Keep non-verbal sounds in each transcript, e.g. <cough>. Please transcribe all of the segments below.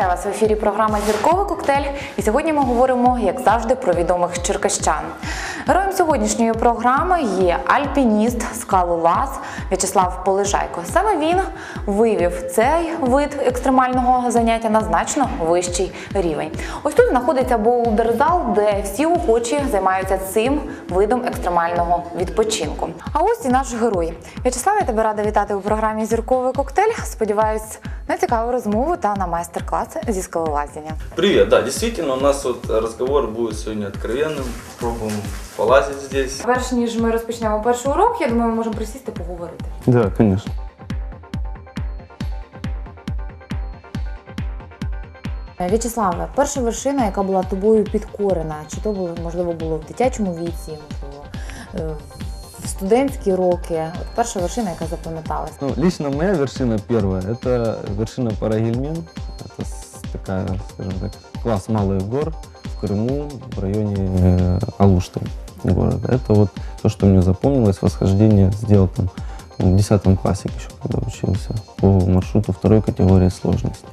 Вітаю вас в ефірі. Програма Зірковий коктейль. І сьогодні ми говоримо, як завжди, про відомих черкащан. Героєм сьогоднішньої програми є альпініст скалолаз В'ячеслав Полежайко. Саме він вивів цей вид екстремального заняття на значно вищий рівень. Ось тут знаходиться боулдерзал, де всі охочі займаються цим видом екстремального відпочинку. А ось і наш герой. В'ячеслав, я тебе рада вітати у програмі Зірковий коктейль. Сподіваюсь на цікаву розмову та на майстер-клас зі скалолазіння. Привет, да, действительно, у нас вот разговор будет сегодня откровенным. Пробуем полазить здесь. Перш ніж ми розпочнемо перший урок, я думаю, ми можемо присісти поговорити. Да, конечно. В'ячеславе, перша вершина, яка була тобою підкорена, чи то було можливо було в дитячому віці, можливо, е, студентські роки. От перша вершина, яка запам'яталась. Ну, лично моя вершина первая, это вершина Парагельмен. Это с- такая, скажем так, класс малых гор в Крыму, в районе э, Алушты города. Это вот то, что мне запомнилось, восхождение сделал там в 10 классе еще, когда учился, по маршруту второй категории сложности.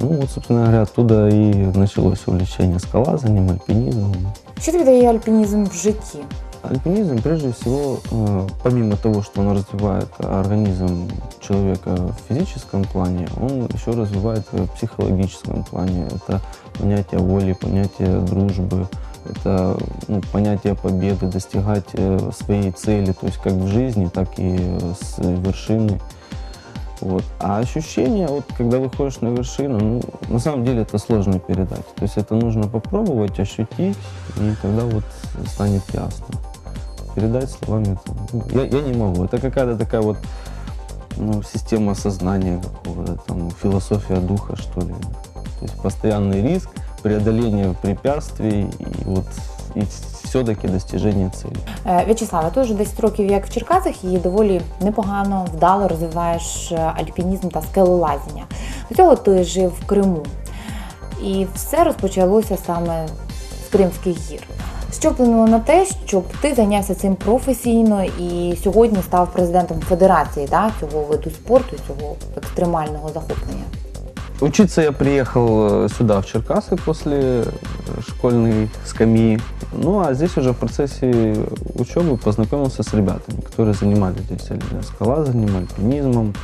Ну вот, собственно говоря, оттуда и началось увлечение скалазанием, альпинизмом. Що тобі дає альпінізм в житті? Альпинизм, прежде всего, э, помимо того, что он развивает организм человека в физическом плане, он еще развивает в психологическом плане. Это понятие воли, понятие дружбы, это ну, понятие победы, достигать э, своей цели, то есть как в жизни, так и с вершины. Вот. А ощущение, вот, когда выходишь на вершину, ну, на самом деле это сложно передать. То есть это нужно попробовать, ощутить, и тогда вот станет ясно. Передать словами это, ну, я, я не могу. Это какая-то такая вот ну, система сознания какого-то, там, философия духа, что ли. То есть постоянный риск, преодоление препятствий и вот и все-таки достижение цели. Е, В'ячеславе, ти вже 10 років як в Черкасах і доволі непогано, вдало розвиваєш е, альпінізм та скелелазіння. До цього ти жив в Криму. І все розпочалося саме з Кримських гір. Що вплинуло на те, щоб ти зайнявся цим професійно і сьогодні став президентом федерації да, цього виду спорту, цього екстремального захоплення? Учиться я приехал э, сюда, в Черкасы, после э, школьной скамьи. Ну, а здесь уже в процессе учебы познакомился с ребятами, которые занимались здесь э, скалазанием, альпинизмом.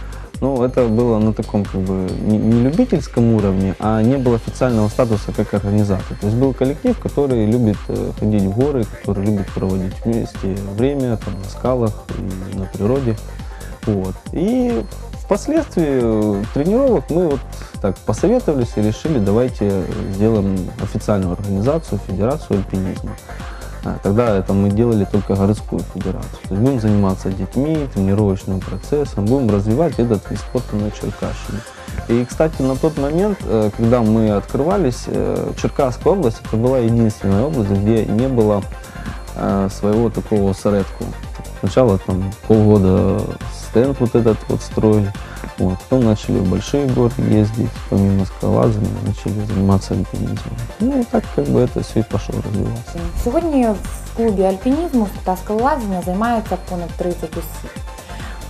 Ну, это было на таком как бы не, не любительском уровне, а не было официального статуса как организатор. То есть был коллектив, который любит э, ходить в горы, который любит проводить вместе время там, на скалах и на природе. Вот. И впоследствии э, тренировок мы вот так посоветовались и решили, давайте сделаем официальную организацию, федерацию альпинизма. А, Тогда это мы делали только городскую федерацию. То есть будем заниматься детьми, тренировочным процессом, будем развивать этот вид спорта на Черкащине. И, кстати, на тот момент, э, когда мы открывались, э, Черкасская область это была единственная область, где не было э, своего такого соредку. Сначала там полгода стенд вот этот вот строили, вот, потом начали в большие горы ездить, помимо скалолазания, начали заниматься альпинизмом. Ну, и так как бы это все и пошло развиваться. Сьогодні в клубі альпінізму та скалолазіння займається понад 30 осіб.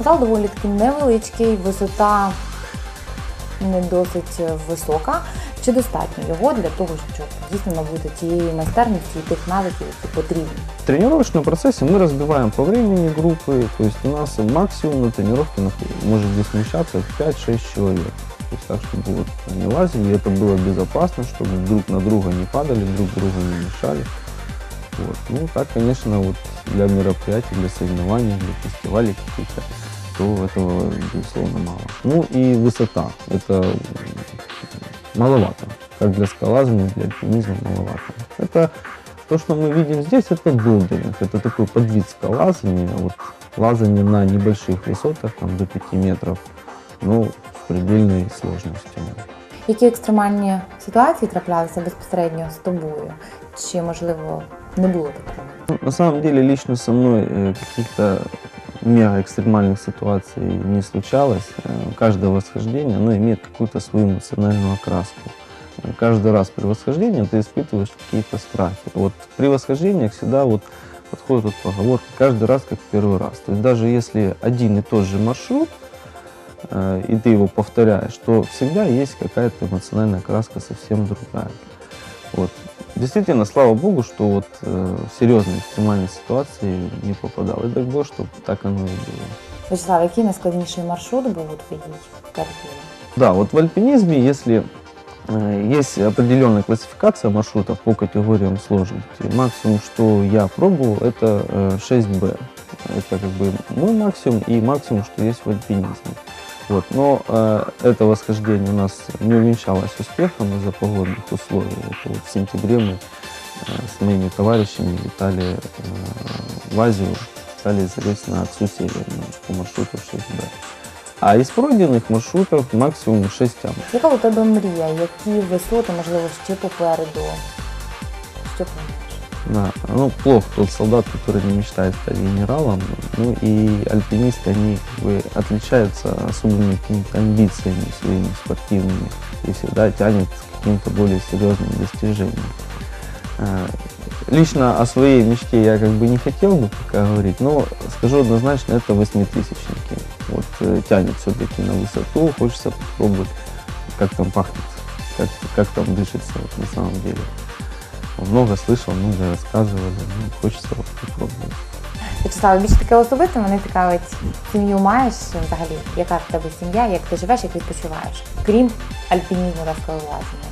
Зал доволі таки невеличкий, висота не досить висока. Чи достатньо його для того, щоб дійсно набути тієї майстерності і тих навиків, які потрібні? В тренировочном процессе мы разбиваем по времени группы, то есть у нас максимум на тренировке нах- может здесь вмещаться 5-6 человек. То есть так, чтобы вот они лазили, и это было безопасно, чтобы друг на друга не падали, друг другу не мешали. Вот. Ну, так, конечно, вот для мероприятий, для соревнований, для фестивалей каких-то, то этого, безусловно, мало. Ну и высота. Это м, маловато. Как для скалазания, для альпинизма маловато. Это то, что мы видим здесь, это билдеринг. Это такой подвид скалазания, вот лазание на небольших высотах, там до 5 метров, ну, с предельной сложностью. Які екстремальні ситуації траплялися безпосередньо з тобою? Чи можливо не було такого? Ну, На самом деле, лично со мной э, каких-то мега экстремальных ситуаций не случалось. Э, Каждое восхождение, оно имеет какую-то свою эмоциональную окраску. Каждый раз при восхождении ты испытываешь какие-то страхи. Вот при восхождениях всегда вот подходит вот поговорка, каждый раз как первый раз. То есть даже если один и тот же маршрут, э, и ты его повторяешь, то всегда есть какая-то эмоциональная краска совсем другая. Вот. Действительно, слава богу, что вот э, в серьезные экстремальные ситуации не попадал. И дай бог, чтобы так оно и было. Вячеслав, який найскладніший маршрут був у твоїй кар'єрі? Да, вот в альпинизме, если э, есть определенная классификация маршрутов по категориям сложности, максимум, что я пробовал, это э, 6B. Это как бы мой максимум и максимум, что есть в альпинизме. Вот. Но э, это восхождение у нас не увенчалось успехом из-за погодных условий. Вот, вот в сентябре мы э, с моими товарищами летали э, в Азию, стали залезть на Отцу Северную по маршруту 6B. А із пройдених маршрутів максимум 6 ям. Яка у тебе мрія? Які висоти, можливо, ще попереду? Що плануєш? Да. Ну, плохо тот солдат, который не мечтает стать генералом. Ну и альпинисты, они как бы отличаются особыми какими-то амбициями своими спортивными и всегда тянет к каким-то более серьезным достижениям. Э, Лично о своей мечте я как бы не хотел бы пока говорить, но скажу однозначно, это восьмитысячники. Вот э, тянет все-таки на высоту, хочется попробовать, как там пахнет, как, как там дышится вот, на самом деле. Много слышал, много рассказывали, ну, хочется вот попробовать. Вячеслав, більш таке особисте, мене цікавить, сім'ю маєш взагалі? Яка в тебе сім'я, як ти живеш, як відпочиваєш? Крім альпінізму та скалолазіння.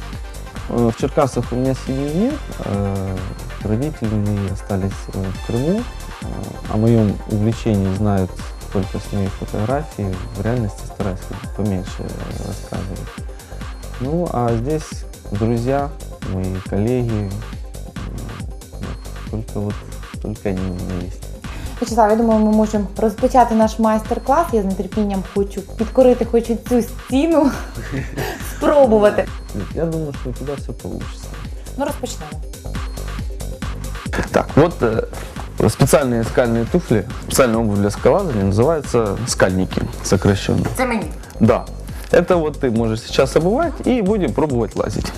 Э, В Черкасах у меня семьи нет, э, родители мои остались э, в Крыму. Э, О моем увлечении знают только с моих фотографий, в реальности стараюсь как бы поменьше э, рассказывать. Ну, а здесь друзья, мои коллеги, м, вот, только вот, только они у меня есть. Вячеслав, я думаю, ми можемо розпочати наш майстер-клас. Я з нетерпінням хочу підкорити хочу цю стіну, <laughs> спробувати. Нет, Я думаю, что у тебя все получится. Ну, розпочнемо. Так, вот э, специальные скальные туфли, специальная обувь для скалолазания называется скальники сокращенно. Це мені. Да. Это вот ты можешь сейчас обувать и будем пробовать лазить.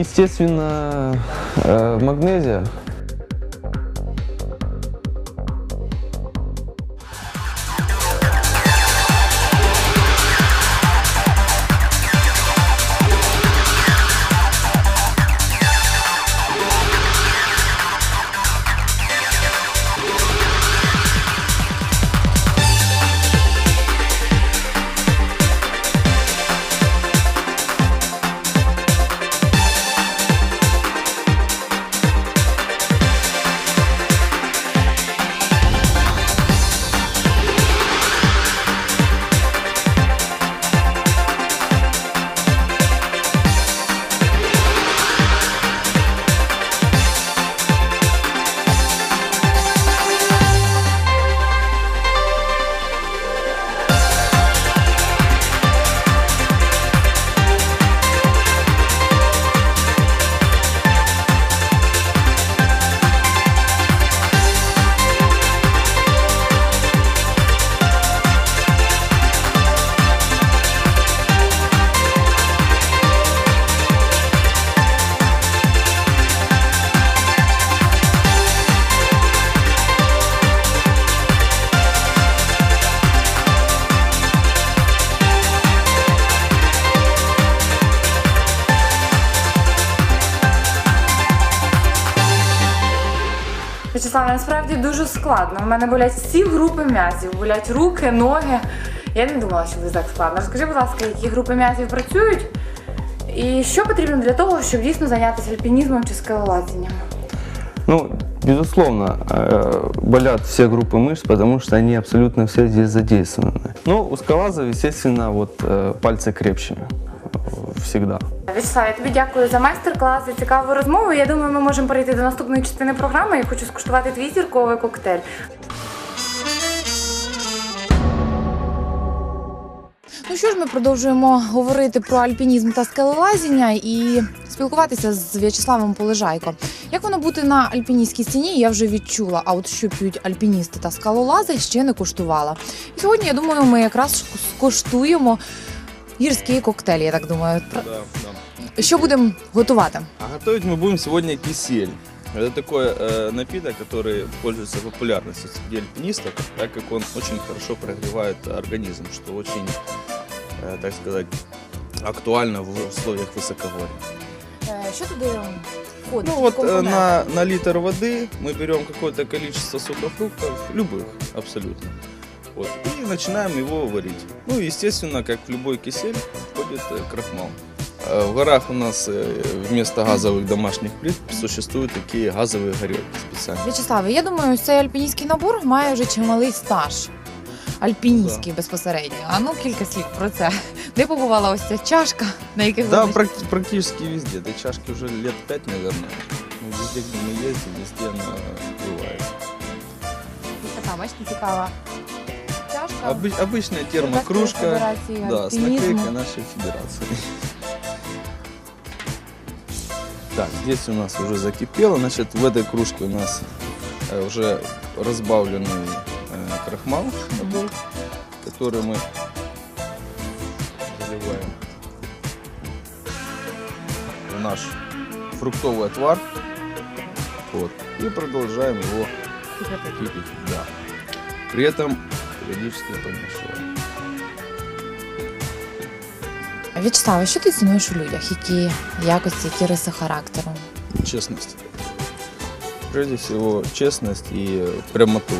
Естественно, э, магнезия. Вячеслав, насправді дуже складно. У мене болять всі групи м'язів, болять руки, ноги. Я не думала, що буде так складно. Розкажи, будь ласка, які групи м'язів працюють? І що потрібно для того, щоб дійсно зайнятися альпінізмом чи скалолазінням? Ну, безусловно, э, болят все группы мышц, потому что они абсолютно все здесь задействованы. Но у скалазов, естественно, вот э, пальцы крепче э, всегда. Вячеслав, я тобі дякую за майстер-клас, за цікаву розмову. Я думаю, ми можемо перейти до наступної частини програми. Я хочу скуштувати твій зірковий коктейль. Ну що ж, ми продовжуємо говорити про альпінізм та скелелазіння і спілкуватися з В'ячеславом Полежайко. Як воно бути на альпіністській стіні, я вже відчула. А от що п'ють альпіністи та скалолази, ще не куштувала. І сьогодні я думаю, ми якраз скуштуємо гірський коктейль. Я так думаю. Да, да. Що будемо готувати? А готовить мы будем сегодня кисель. Это такой э, напиток, который пользуется популярностью среди альпинистов, так как он очень хорошо прогревает организм, что очень, э, так сказать, актуально в условиях высоковолья. Що туди входить? Ну вот э, на, на литр воды мы берем какое-то количество сухофруктов, любых абсолютно. Вот, и начинаем его варить. Ну, естественно, как в любой кисель, входит э, крахмал. Э, В горах у нас э, вместо газовых домашних плит существуют такие газовые горелки специально. В'ячеславе, я думаю, ось цей альпіністський набор має вже чималий стаж. Альпіністський безпосередньо. А ну кілька слів про це. Де побувала ось ця чашка, на яких Да, ви практи- практически везде. Этой чашки уже лет пять, наверное. Ну, везде, где мы ездим, везде она бывает. така, бачите, цікава чашка. Обы- обычная Черкаської термокружка. Федерації Да, с альпінізму. наклейкой нашей федерации. Так, здесь у нас уже закипело. Значит, в этой кружке у нас э, уже разбавленный э, крахмал, такой, который мы заливаем в наш фруктовый отвар. Вот. И продолжаем его кипятить. Да. При этом периодически помешиваем. В'ячеславе, що ти цінуєш у людях? Які якості, які риси характеру? честность. Прежде всего, честность и э, прямоту.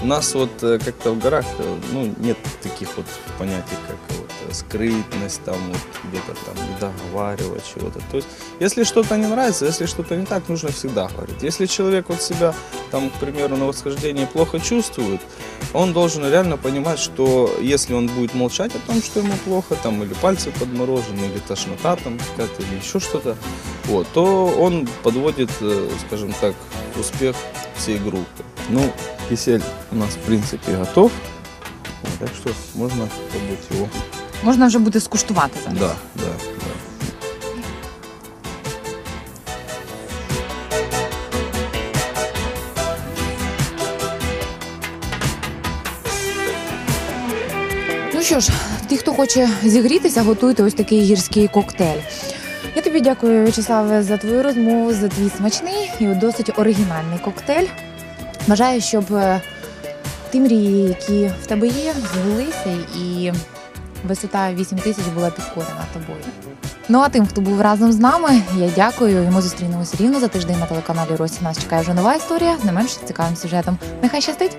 У нас вот э, как-то в горах э, ну, нет таких вот понятий, как вот э, скрытность, там вот где-то там не договаривать чего-то. То есть, если что-то не нравится, если что-то не так, нужно всегда говорить. Если человек вот себя, там, к примеру, на восхождении плохо чувствует, он должен реально понимать, что если он будет молчать о том, что ему плохо, там, или пальцы подморожены, или тошнота там какая-то, или еще что-то, вот, то он подводит, э, скажем так, успех всей группы. Ну, кисель у нас, в принципе, готов. Так что можно попробовать его. Можна вже буде скуштувати зараз. Да, да, да. Ну що ж, ті, хто хоче зігрітися, готуйте ось такий гірський коктейль. Я тобі дякую, В'ячеславе, за твою розмову, за твій смачний і досить оригінальний коктейль. Бажаю, щоб е, ті мрії, які в тебе є, збулися і висота 8 тисяч була підкорена тобою. Ну а тим, хто був разом з нами, я дякую. І ми зустрінемося рівно за тиждень на телеканалі Росі. Нас чекає вже нова історія з не менш цікавим сюжетом. Нехай щастить!